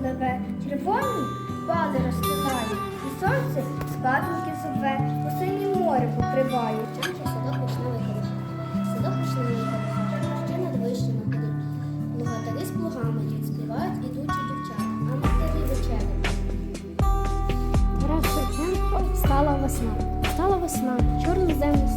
пливе, червоні пали розстилає, і сонце складинки зове, у синє море покриває. Чанче садок почне коло. Садок почне коло. Ще над вишнями ходить. Плугатарі з плугами йдуть, співають ідучі дівчата. А матері вечерять. Тарас Шевченко стала весна. Встала весна, чорну землю